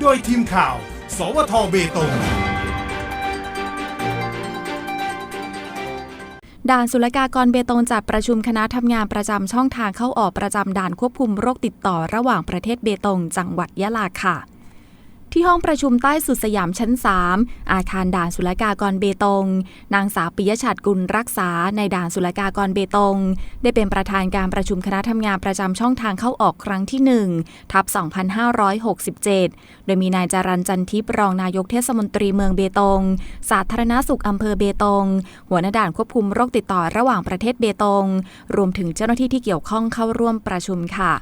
โดยทีมข่าว สวทเบตงด่านศุลกากรเบตงจัดประชุมคณะทำงานประจำช่องทางเข้าออกประจำด่านควบคุมโรคติดต่อระหว่างประเทศเบตง จังหวัดยะลาค่ะ ที่ห้องประชุมใต้สุดสยามชั้น 3 อาคารด่านศุลกากรเบตง นางสาวปิยชัดกุลรักษาในด่านศุลกากรเบตง ได้เป็นประธานการประชุมคณะทำงานประจำช่องทางเข้าออกครั้งที่ 1 ทับ 2567 โดยมีนายจารันจันทิพย์รองนายกเทศมนตรีเมืองเบตง สาธารณสุขอำเภอเบตง หัวหน้าด่านควบคุมโรคติดต่อระหว่างประเทศเบตง รวมถึงเจ้าหน้าที่ที่เกี่ยวข้องเข้าร่วมประชุมค่ะ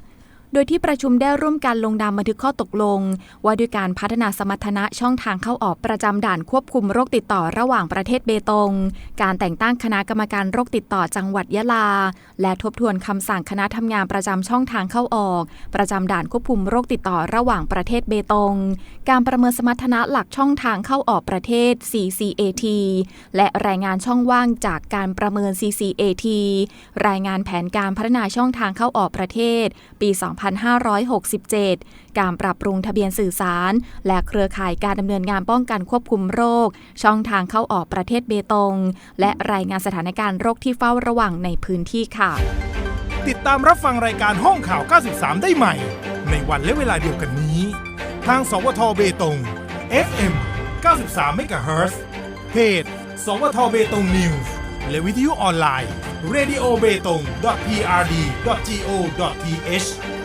โดยที่ประชุมได้ร่วมกันลงนามบันทึกข้อตกลง ว่าด้วยการพัฒนาสมรรถนะช่องทางเข้าออกประจำด่านควบคุมโรคติดต่อระหว่างประเทศเบตง การแต่งตั้งคณะกรรมการโรคติดต่อจังหวัดยะลา และทบทวนคำสั่งคณะทำงานประจำช่องทางเข้าออก ประจำด่านควบคุมโรคติดต่อระหว่างประเทศเบตง การประเมินสมรรถนะหลักช่องทางเข้าออกประเทศ CCAT และรายงานช่องว่างจากการประเมิน CCAT รายงานแผนการพัฒนาช่องทางเข้าออกประเทศ ปี 2 2567 การปรับปรุงทะเบียนสื่อสาร และเครือข่ายการดำเนินงานป้องกันควบคุมโรค ช่องทางเข้าออกประเทศเบตง และรายงานสถานการณ์โรคที่เฝ้าระวังในพื้นที่ค่ะ ติดตามรับฟังรายการห้องข่าว 93 ได้ใหม่ ในวันและเวลาเดียวกันนี้ ทางสวทเบตง FM 93เมกะเฮิรตซ์เพจ สวทเบตงนิวส์และวิทยุออนไลน์ radio b e t o n g prd go th